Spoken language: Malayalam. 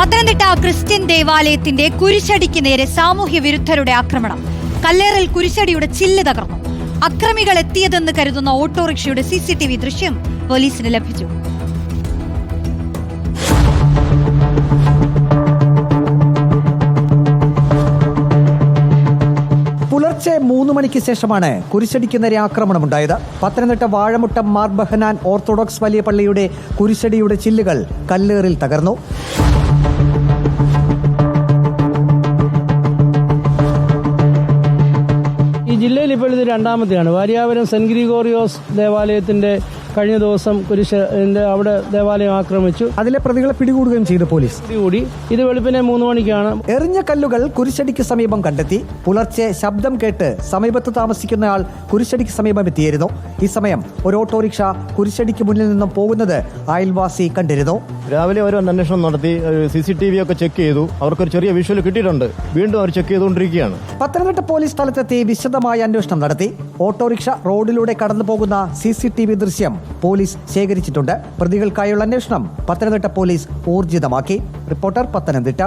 പത്തനംതിട്ട ക്രിസ്ത്യൻ ദേവാലയത്തിന്റെ കുരിശടിക്ക് നേരെ സാമൂഹ്യ വിരുദ്ധരുടെ ആക്രമണം. കല്ലേറിൽ കുരിശടിയുടെ ചില്ല് തകർന്നു. അക്രമികൾ എത്തിയതെന്ന് കരുതുന്ന ഓട്ടോറിക്ഷയുടെ സി സി ടി വി ദൃശ്യം പോലീസിന് ലഭിച്ചു. പുലർച്ചെ മൂന്ന് മണിക്ക് ശേഷമാണ് കുരിശടിക്ക് നേരെ ആക്രമണമുണ്ടായത്. പത്തനംതിട്ട വാഴമുട്ടം മാർ ബഹനാൻ ഓർത്തഡോക്സ് വലിയ പള്ളിയുടെ കുരിശടിയുടെ ചില്ലുകൾ കല്ലേറിൽ തകർന്നു. ജില്ലയിൽ ഇപ്പോൾ ഇത് രണ്ടാമത്തെയാണ്. വാര്യാപുരം സെന്റ് ഗ്രിഗോറിയോസ് ദേവാലയത്തിന്റെ കഴിഞ്ഞ ദിവസം കുരിശിന്റെ അവിടെ ദേവാലയം ആക്രമിച്ചു. അതിലെ പ്രതികളെ പിടികൂടുകയും ചെയ്തു പോലീസ്. കൂടി ഇത് വെളുപ്പിനെ മൂന്ന് മണിക്കാണ്. എറിഞ്ഞ കല്ലുകൾ കുരിശടിക്ക് സമീപം കണ്ടെത്തി. പുലർച്ചെ ശബ്ദം കേട്ട് സമീപത്ത് താമസിക്കുന്നയാൾ കുരിശടിക്ക് സമീപം എത്തിയിരുന്നു. ഈ സമയം ഒരു ഓട്ടോറിക്ഷ കുരിശടിക്ക് മുന്നിൽ നിന്നും പോകുന്നത് അയൽവാസി കണ്ടിരുന്നു. രാവിലെ അവർ അന്വേഷണം നടത്തി സി സി ടി വി ഒക്കെ ചെക്ക് ചെയ്തു. അവർക്കൊരു ചെറിയ വിഷ്വൽ കിട്ടിയിട്ടുണ്ട്. വീണ്ടും അവർ ചെക്ക് ചെയ്തുകൊണ്ടിരിക്കുകയാണ്. പത്തനംതിട്ട പോലീസ് സ്ഥലത്തെത്തി വിശദമായ അന്വേഷണം നടത്തി. ഓട്ടോറിക്ഷ റോഡിലൂടെ കടന്നു പോകുന്ന സി സി ടി വി ദൃശ്യം പോലീസ് ശേഖരിച്ചിട്ടുണ്ട്. പ്രതികൾക്കായുള്ള അന്വേഷണം പത്തനംതിട്ട പോലീസ് ഊർജിതമാക്കി. റിപ്പോർട്ടർ പത്തനംതിട്ട.